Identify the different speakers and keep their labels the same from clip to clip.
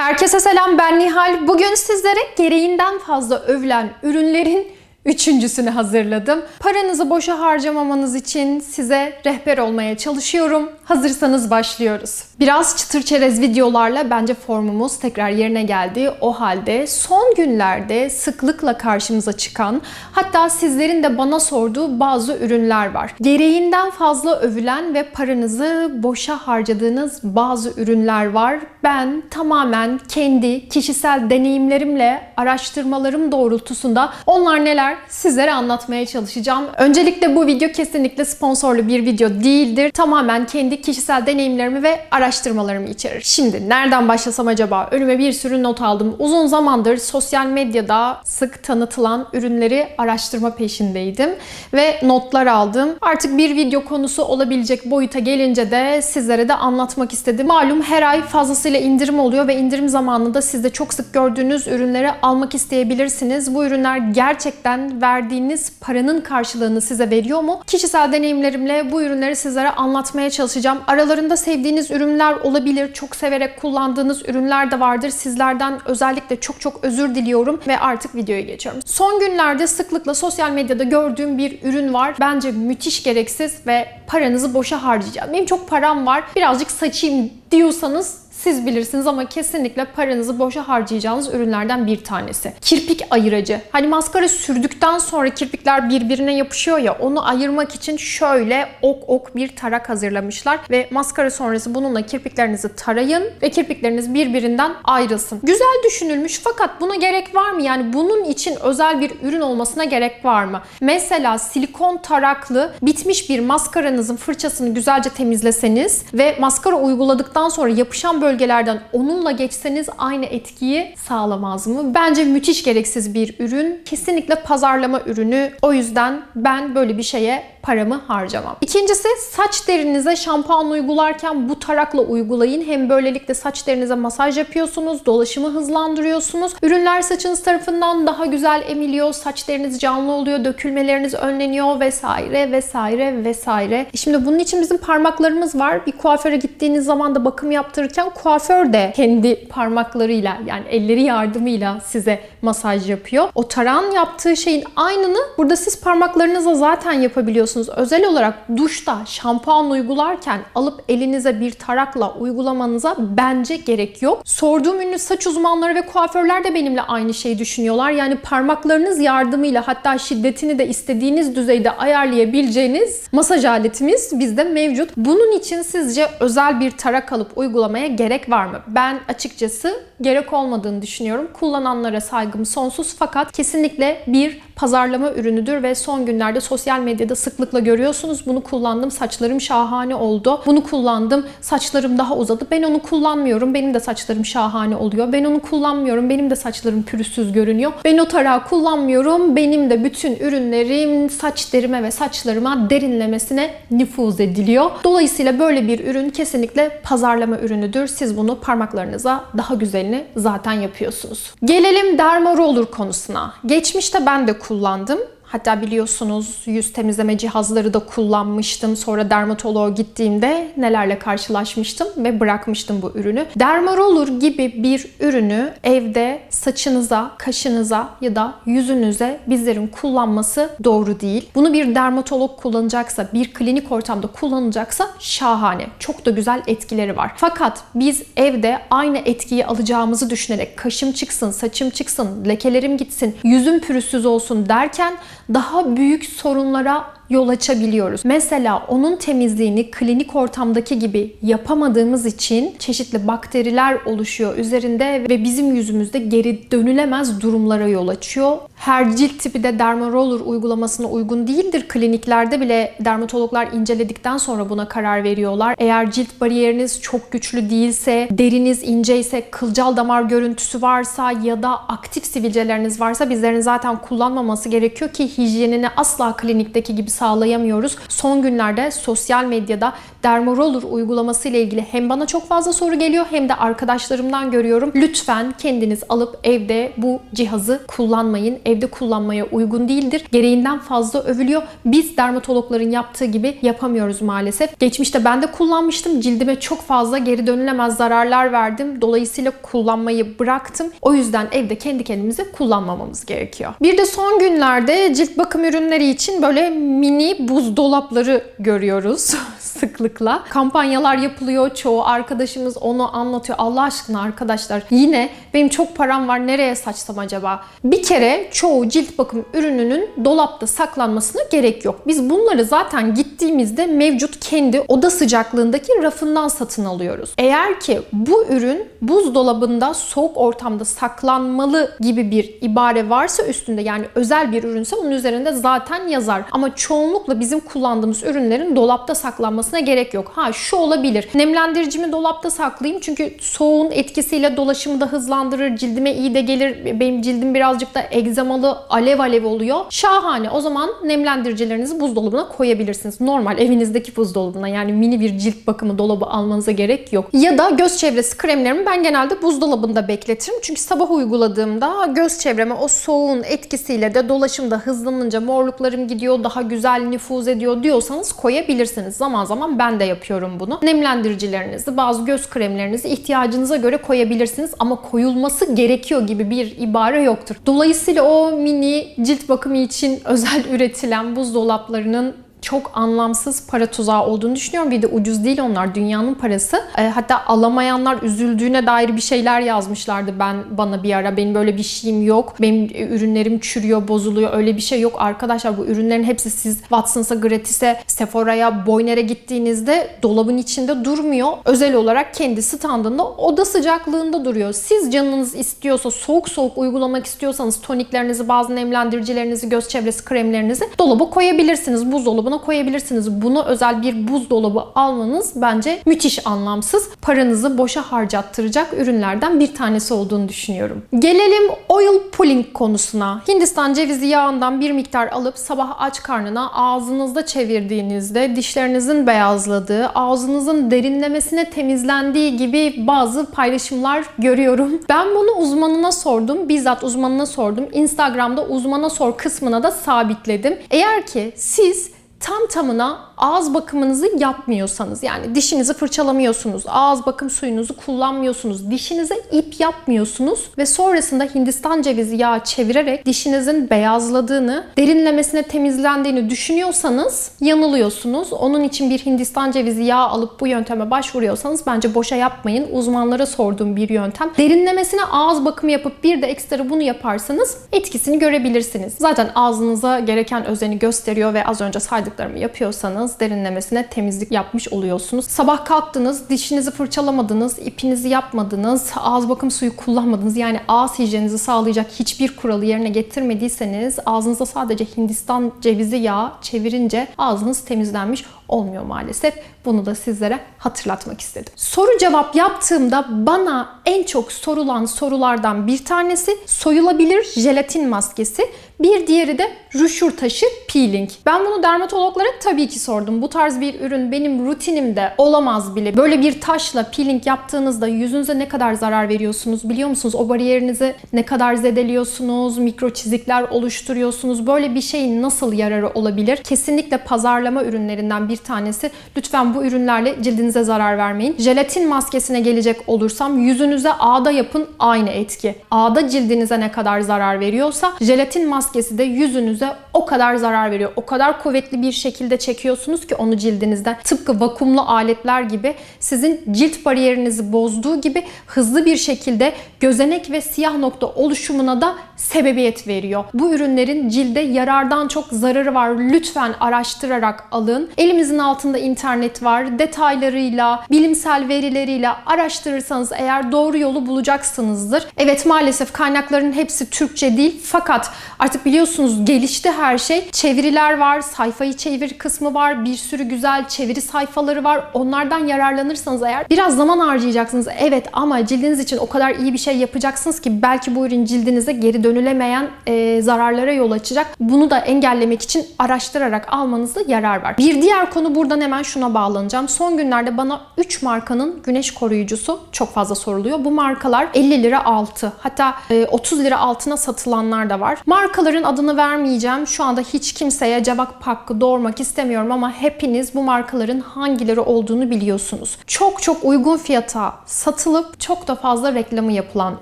Speaker 1: Herkese selam ben Nihal. Bugün sizlere gereğinden fazla övülen ürünlerin üçüncüsünü hazırladım. Paranızı boşa harcamamanız için size rehber olmaya çalışıyorum. Hazırsanız başlıyoruz. Biraz çıtır çerez videolarla bence formumuz tekrar yerine geldi. O halde son günlerde sıklıkla karşımıza çıkan hatta sizlerin de bana sorduğu bazı ürünler var. Gereğinden fazla övülen ve paranızı boşa harcadığınız bazı ürünler var. Ben tamamen kendi kişisel deneyimlerimle, araştırmalarım doğrultusunda onlar neler sizlere anlatmaya çalışacağım. Öncelikle bu video kesinlikle sponsorlu bir video değildir. Tamamen kendi kişisel deneyimlerimi ve araştırmalarımı içerir. Şimdi nereden başlasam acaba? Önüme bir sürü not aldım. Uzun zamandır sosyal medyada sık tanıtılan ürünleri araştırma peşindeydim ve notlar aldım. Artık bir video konusu olabilecek boyuta gelince de sizlere de anlatmak istedim. Malum her ay fazlasıyla indirim oluyor ve indirim zamanında siz de çok sık gördüğünüz ürünleri almak isteyebilirsiniz. Bu ürünler gerçekten verdiğiniz paranın karşılığını size veriyor mu? Kişisel deneyimlerimle bu ürünleri sizlere anlatmaya çalışacağım. Aralarında sevdiğiniz ürünler olabilir. Çok severek kullandığınız ürünler de vardır. Sizlerden özellikle çok çok özür diliyorum ve artık videoya geçiyorum. Son günlerde sıklıkla sosyal medyada gördüğüm bir ürün var. Bence müthiş gereksiz ve paranızı boşa harcayacağım. Benim çok param var. Birazcık saçayım diyorsanız siz bilirsiniz ama kesinlikle paranızı boşa harcayacağınız ürünlerden bir tanesi. Kirpik ayırıcı. Hani maskara sürdükten sonra kirpikler birbirine yapışıyor ya onu ayırmak için şöyle ok ok bir tarak hazırlamışlar ve maskara sonrası bununla kirpiklerinizi tarayın ve kirpikleriniz birbirinden ayrılsın. Güzel düşünülmüş fakat buna gerek var mı? Yani bunun için özel bir ürün olmasına gerek var mı? Mesela silikon taraklı bitmiş bir maskaranızın fırçasını güzelce temizleseniz ve maskara uyguladıktan sonra yapışan bölgelerden onunla geçseniz aynı etkiyi sağlamaz mı? Bence müthiş gereksiz bir ürün. Kesinlikle pazarlama ürünü. O yüzden ben böyle bir şeye paramı harcamam. İkincisi saç derinize şampuan uygularken bu tarakla uygulayın. Hem böylelikle saç derinize masaj yapıyorsunuz, dolaşımı hızlandırıyorsunuz. Ürünler saçınız tarafından daha güzel emiliyor, saç deriniz canlı oluyor, dökülmeleriniz önleniyor vesaire vesaire vesaire. E Şimdi bunun için bizim parmaklarımız var. Bir kuaföre gittiğiniz zaman da bakım yaptırırken kuaför de kendi parmaklarıyla yani elleri yardımıyla size masaj yapıyor. O tarağın yaptığı şeyin aynını burada siz parmaklarınızla zaten yapabiliyorsunuz. Özel olarak duşta şampuan uygularken alıp elinize bir tarakla uygulamanıza bence gerek yok. Sorduğum ünlü saç uzmanları ve kuaförler de benimle aynı şeyi düşünüyorlar. Yani parmaklarınız yardımıyla hatta şiddetini de istediğiniz düzeyde ayarlayabileceğiniz masaj aletimiz bizde mevcut. Bunun için sizce özel bir tarak alıp uygulamaya gerek var mı? Ben açıkçası gerek olmadığını düşünüyorum. Kullananlara saygım sonsuz fakat kesinlikle bir pazarlama ürünüdür ve son günlerde sosyal medyada sıklıkla görüyorsunuz. Bunu kullandım. Saçlarım şahane oldu. Bunu kullandım. Saçlarım daha uzadı. Ben onu kullanmıyorum. Benim de saçlarım şahane oluyor. Ben onu kullanmıyorum. Benim de saçlarım pürüzsüz görünüyor. Ben o tarağı kullanmıyorum. Benim de bütün ürünlerim saç derime ve saçlarıma derinlemesine nüfuz ediliyor. Dolayısıyla böyle bir ürün kesinlikle pazarlama ürünüdür. Siz bunu parmaklarınıza daha güzelini zaten yapıyorsunuz. Gelelim derma roller konusuna. Geçmişte ben de kullandım. Hatta biliyorsunuz yüz temizleme cihazları da kullanmıştım. Sonra dermatoloğa gittiğimde nelerle karşılaşmıştım ve bırakmıştım bu ürünü. Dermaroller gibi bir ürünü evde saçınıza, kaşınıza ya da yüzünüze bizlerin kullanması doğru değil. Bunu bir dermatolog kullanacaksa, bir klinik ortamda kullanacaksa şahane. Çok da güzel etkileri var. Fakat biz evde aynı etkiyi alacağımızı düşünerek kaşım çıksın, saçım çıksın, lekelerim gitsin, yüzüm pürüzsüz olsun derken daha büyük sorunlara yol açabiliyoruz. Mesela onun temizliğini klinik ortamdaki gibi yapamadığımız için çeşitli bakteriler oluşuyor üzerinde ve bizim yüzümüzde geri dönülemez durumlara yol açıyor. Her cilt tipi de dermaroller uygulamasına uygun değildir. Kliniklerde bile dermatologlar inceledikten sonra buna karar veriyorlar. Eğer cilt bariyeriniz çok güçlü değilse, deriniz ince ise, kılcal damar görüntüsü varsa ya da aktif sivilceleriniz varsa bizlerin zaten kullanmaması gerekiyor ki hijyenini asla klinikteki gibi sağlayamıyoruz. Son günlerde sosyal medyada Dermaroller uygulaması ile ilgili hem bana çok fazla soru geliyor hem de arkadaşlarımdan görüyorum. Lütfen kendiniz alıp evde bu cihazı kullanmayın. Evde kullanmaya uygun değildir. Gereğinden fazla övülüyor. Biz dermatologların yaptığı gibi yapamıyoruz maalesef. Geçmişte ben de kullanmıştım. Cildime çok fazla geri dönülemez zararlar verdim. Dolayısıyla kullanmayı bıraktım. O yüzden evde kendi kendimize kullanmamamız gerekiyor. Bir de son günlerde cilt bakım ürünleri için böyle mini buzdolapları görüyoruz sıklıkla. Kampanyalar yapılıyor. Çoğu arkadaşımız onu anlatıyor. Allah aşkına arkadaşlar yine benim çok param var nereye saçsam acaba? Bir kere çoğu cilt bakım ürününün dolapta saklanmasına gerek yok. Biz bunları zaten gittiğimizde mevcut kendi oda sıcaklığındaki rafından satın alıyoruz. Eğer ki bu ürün buzdolabında soğuk ortamda saklanmalı gibi bir ibare varsa üstünde yani özel bir ürünse onun üzerinde zaten yazar. Ama çoğunlukla bizim kullandığımız ürünlerin dolapta saklanmasına gerek yok. Ha şu olabilir. Nemlendiricimi dolapta saklayayım çünkü soğuğun etkisiyle dolaşımı da hızlandırır. Cildime iyi de gelir. Benim cildim birazcık da egzamalı alev alev oluyor. Şahane. O zaman nemlendiricilerinizi buzdolabına koyabilirsiniz. Normal evinizdeki buzdolabına yani mini bir cilt bakımı dolabı almanıza gerek yok. Ya da göz çevresi kremlerimi ben genelde buzdolabında bekletirim. Çünkü sabah uyguladığımda göz çevreme o soğuğun etkisiyle de dolaşımda hızlanınca morluklarım gidiyor, daha güzel nüfuz ediyor diyorsanız koyabilirsiniz. Zaman zaman ben de yapıyorum bunu. Nemlendiricilerinizi, bazı göz kremlerinizi ihtiyacınıza göre koyabilirsiniz ama koyulması gerekiyor gibi bir ibare yoktur. Dolayısıyla o mini cilt bakımı için özel üretilen buzdolaplarının çok anlamsız para tuzağı olduğunu düşünüyorum. Bir de ucuz değil onlar. Dünyanın parası. E, hatta alamayanlar üzüldüğüne dair bir şeyler yazmışlardı ben bana bir ara. Benim böyle bir şeyim yok. Benim e, ürünlerim çürüyor, bozuluyor. Öyle bir şey yok. Arkadaşlar bu ürünlerin hepsi siz Watsons'a, Gratis'e, Sephora'ya, Boyner'e gittiğinizde dolabın içinde durmuyor. Özel olarak kendi standında oda sıcaklığında duruyor. Siz canınız istiyorsa soğuk soğuk uygulamak istiyorsanız toniklerinizi, bazı nemlendiricilerinizi, göz çevresi kremlerinizi dolaba koyabilirsiniz. Buzdolabı koyabilirsiniz. Buna özel bir buzdolabı almanız bence müthiş anlamsız. Paranızı boşa harcattıracak ürünlerden bir tanesi olduğunu düşünüyorum. Gelelim oil pulling konusuna. Hindistan cevizi yağından bir miktar alıp sabah aç karnına ağzınızda çevirdiğinizde dişlerinizin beyazladığı, ağzınızın derinlemesine temizlendiği gibi bazı paylaşımlar görüyorum. Ben bunu uzmanına sordum. Bizzat uzmanına sordum. Instagram'da uzmana sor kısmına da sabitledim. Eğer ki siz tam tamına ağız bakımınızı yapmıyorsanız yani dişinizi fırçalamıyorsunuz, ağız bakım suyunuzu kullanmıyorsunuz, dişinize ip yapmıyorsunuz ve sonrasında Hindistan cevizi yağı çevirerek dişinizin beyazladığını, derinlemesine temizlendiğini düşünüyorsanız yanılıyorsunuz. Onun için bir Hindistan cevizi yağı alıp bu yönteme başvuruyorsanız bence boşa yapmayın. Uzmanlara sorduğum bir yöntem. Derinlemesine ağız bakımı yapıp bir de ekstra bunu yaparsanız etkisini görebilirsiniz. Zaten ağzınıza gereken özeni gösteriyor ve az önce saydıklarımı yapıyorsanız derinlemesine temizlik yapmış oluyorsunuz. Sabah kalktınız, dişinizi fırçalamadınız, ipinizi yapmadınız, ağız bakım suyu kullanmadınız. Yani ağız hijyeninizi sağlayacak hiçbir kuralı yerine getirmediyseniz ağzınıza sadece Hindistan cevizi yağı çevirince ağzınız temizlenmiş olmuyor maalesef. Bunu da sizlere hatırlatmak istedim. Soru cevap yaptığımda bana en çok sorulan sorulardan bir tanesi soyulabilir jelatin maskesi. Bir diğeri de rüşür taşı peeling. Ben bunu dermatologlara tabii ki sordum. Bu tarz bir ürün benim rutinimde olamaz bile. Böyle bir taşla peeling yaptığınızda yüzünüze ne kadar zarar veriyorsunuz biliyor musunuz? O bariyerinizi ne kadar zedeliyorsunuz? Mikro çizikler oluşturuyorsunuz. Böyle bir şeyin nasıl yararı olabilir? Kesinlikle pazarlama ürünlerinden bir tanesi. Lütfen bu ürünlerle cildinize zarar vermeyin. Jelatin maskesine gelecek olursam yüzünüze ağda yapın aynı etki. Ağda cildinize ne kadar zarar veriyorsa jelatin maskesi de yüzünüze o kadar zarar veriyor. O kadar kuvvetli bir şekilde çekiyorsunuz ki onu cildinizden. Tıpkı vakumlu aletler gibi sizin cilt bariyerinizi bozduğu gibi hızlı bir şekilde gözenek ve siyah nokta oluşumuna da sebebiyet veriyor. Bu ürünlerin cilde yarardan çok zararı var. Lütfen araştırarak alın. Elimizin altında internet var. Detaylarıyla, bilimsel verileriyle araştırırsanız eğer doğru yolu bulacaksınızdır. Evet maalesef kaynakların hepsi Türkçe değil fakat artık biliyorsunuz gelişti her şey. Çeviriler var, sayfa içi çeviri kısmı var. Bir sürü güzel çeviri sayfaları var. Onlardan yararlanırsanız eğer biraz zaman harcayacaksınız. Evet ama cildiniz için o kadar iyi bir şey yapacaksınız ki belki bu ürün cildinize geri dönülemeyen e, zararlara yol açacak. Bunu da engellemek için araştırarak almanızda yarar var. Bir diğer konu buradan hemen şuna bağlanacağım. Son günlerde bana 3 markanın güneş koruyucusu çok fazla soruluyor. Bu markalar 50 lira altı hatta e, 30 lira altına satılanlar da var. Markaların adını vermeyeceğim. Şu anda hiç kimseye cevap hakkı doğurmak istemiyorum ama hepiniz bu markaların hangileri olduğunu biliyorsunuz. Çok çok uygun fiyata satılıp çok da fazla reklamı yapılan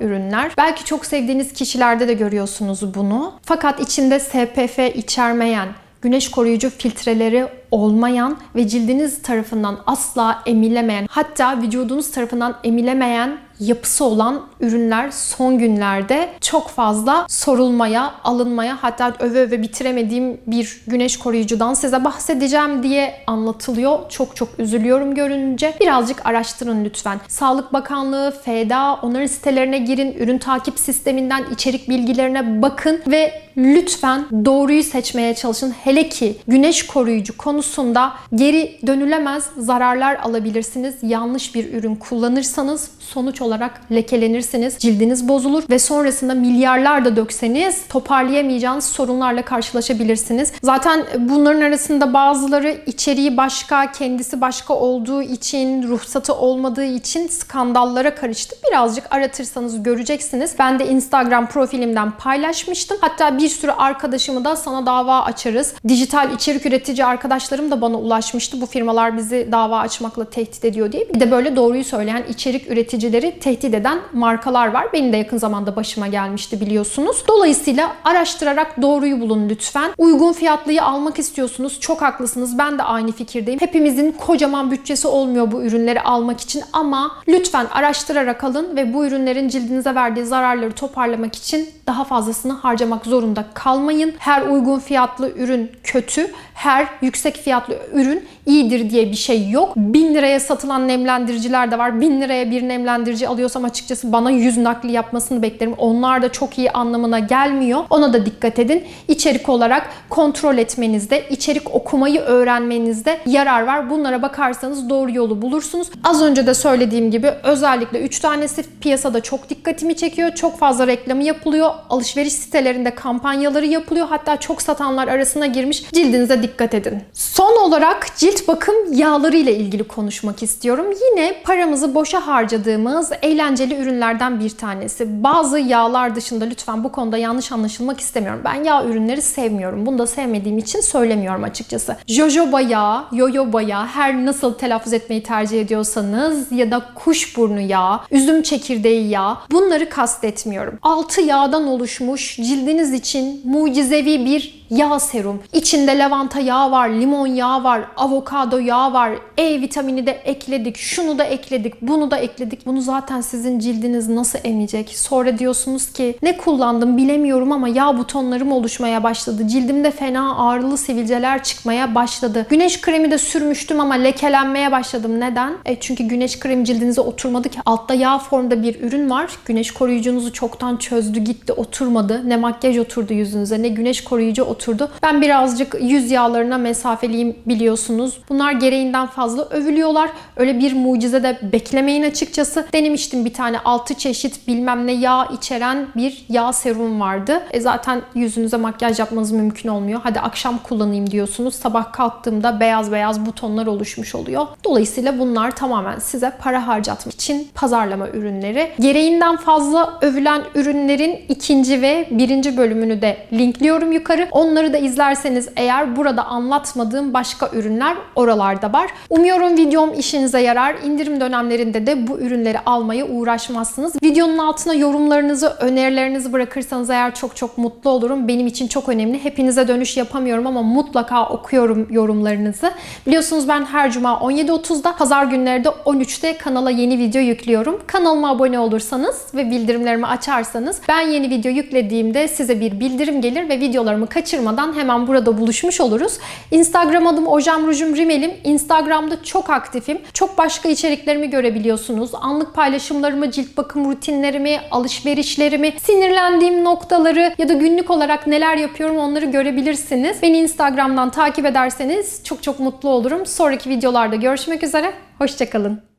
Speaker 1: ürünler. Belki çok sevdiğiniz kişilerde de görüyorsunuz bunu. Fakat içinde SPF içermeyen güneş koruyucu filtreleri olmayan ve cildiniz tarafından asla emilemeyen hatta vücudunuz tarafından emilemeyen yapısı olan ürünler son günlerde çok fazla sorulmaya, alınmaya hatta öve öve bitiremediğim bir güneş koruyucudan size bahsedeceğim diye anlatılıyor. Çok çok üzülüyorum görünce. Birazcık araştırın lütfen. Sağlık Bakanlığı, FEDA onların sitelerine girin, ürün takip sisteminden içerik bilgilerine bakın ve lütfen doğruyu seçmeye çalışın. Hele ki güneş koruyucu konusunda geri dönülemez zararlar alabilirsiniz. Yanlış bir ürün kullanırsanız sonuç olarak lekelenirsiniz. Cildiniz bozulur ve sonrasında milyarlar da dökseniz toparlayamayacağınız sorunlarla karşılaşabilirsiniz. Zaten bunların arasında bazıları içeriği başka, kendisi başka olduğu için, ruhsatı olmadığı için skandallara karıştı. Birazcık aratırsanız göreceksiniz. Ben de Instagram profilimden paylaşmıştım. Hatta bir sürü arkadaşımı da sana dava açarız. Dijital içerik üretici arkadaşlarım da bana ulaşmıştı. Bu firmalar bizi dava açmakla tehdit ediyor diye. Bir de böyle doğruyu söyleyen içerik üreticileri tehdit eden markalar var. Benim de yakın zamanda başıma gelmişti biliyorsunuz. Dolayısıyla araştırarak doğruyu bulun lütfen. Uygun fiyatlıyı almak istiyorsunuz. Çok haklısınız. Ben de aynı fikirdeyim. Hepimizin kocaman bütçesi olmuyor bu ürünleri almak için ama lütfen araştırarak alın ve bu ürünlerin cildinize verdiği zararları toparlamak için daha fazlasını harcamak zorunda kalmayın. Her uygun fiyatlı ürün kötü, her yüksek fiyatlı ürün iyidir diye bir şey yok. 1000 liraya satılan nemlendiriciler de var. 1000 liraya bir nemlendirici alıyorsam açıkçası bana yüz nakli yapmasını beklerim. Onlar da çok iyi anlamına gelmiyor. Ona da dikkat edin. İçerik olarak kontrol etmenizde, içerik okumayı öğrenmenizde yarar var. Bunlara bakarsanız doğru yolu bulursunuz. Az önce de söylediğim gibi özellikle 3 tanesi piyasada çok dikkatimi çekiyor. Çok fazla reklamı yapılıyor. Alışveriş sitelerinde kampanyaları yapılıyor. Hatta çok satanlar arasına girmiş. Cildinize dikkat edin. Son olarak cilt bakım yağları ile ilgili konuşmak istiyorum. Yine paramızı boşa harcadığımız eğlenceli ürünlerden bir tanesi. Bazı yağlar dışında lütfen bu konuda yanlış anlaşılmak istemiyorum. Ben yağ ürünleri sevmiyorum. Bunu da sevmediğim için söylemiyorum açıkçası. Jojoba yağı, yoyoba yağı her nasıl telaffuz etmeyi tercih ediyorsanız ya da kuşburnu yağı, üzüm çekirdeği yağı bunları kastetmiyorum. Altı yağdan oluşmuş cildiniz için mucizevi bir yağ serum. İçinde lavanta yağı var, limon yağı var, avokado yağı var. E vitamini de ekledik, şunu da ekledik, bunu da ekledik. Bunu zaten sizin cildiniz nasıl emecek? Sonra diyorsunuz ki ne kullandım bilemiyorum ama yağ butonlarım oluşmaya başladı. Cildimde fena ağrılı sivilceler çıkmaya başladı. Güneş kremi de sürmüştüm ama lekelenmeye başladım. Neden? E çünkü güneş kremi cildinize oturmadı ki. Altta yağ formda bir ürün var. Güneş koruyucunuzu çoktan çözdü gitti oturmadı. Ne makyaj oturdu yüzünüze ne güneş koruyucu oturdu. Ben birazcık yüz yağlarına mesafeliyim biliyorsunuz. Bunlar gereğinden fazla övülüyorlar. Öyle bir mucize de beklemeyin açıkçası. Denemiştim bir tane 6 çeşit bilmem ne yağ içeren bir yağ serum vardı. E zaten yüzünüze makyaj yapmanız mümkün olmuyor. Hadi akşam kullanayım diyorsunuz. Sabah kalktığımda beyaz beyaz butonlar oluşmuş oluyor. Dolayısıyla bunlar tamamen size para harcatmak için pazarlama ürünleri. Gereğinden fazla övülen ürünlerin ikinci ve birinci bölümünü de linkliyorum yukarı. Onları da izlerseniz eğer burada anlatmadığım başka ürünler oralarda var. Umuyorum videom işinize yarar. İndirim dönemlerinde de bu ürünleri almaya uğraşmazsınız. Videonun altına yorumlarınızı, önerilerinizi bırakırsanız eğer çok çok mutlu olurum. Benim için çok önemli. Hepinize dönüş yapamıyorum ama mutlaka okuyorum yorumlarınızı. Biliyorsunuz ben her cuma 17.30'da, pazar günleri de 13'te kanala yeni video yüklüyorum. Kanalıma abone olursanız ve bildirimlerimi açarsanız ben yeni video yüklediğimde size bir bildirim gelir ve videolarımı kaçırmadan hemen burada buluşmuş oluruz. Instagram adım Ojam Rujum Burcum Rimel'im. Instagram'da çok aktifim. Çok başka içeriklerimi görebiliyorsunuz. Anlık paylaşımlarımı, cilt bakım rutinlerimi, alışverişlerimi, sinirlendiğim noktaları ya da günlük olarak neler yapıyorum onları görebilirsiniz. Beni Instagram'dan takip ederseniz çok çok mutlu olurum. Sonraki videolarda görüşmek üzere. Hoşçakalın.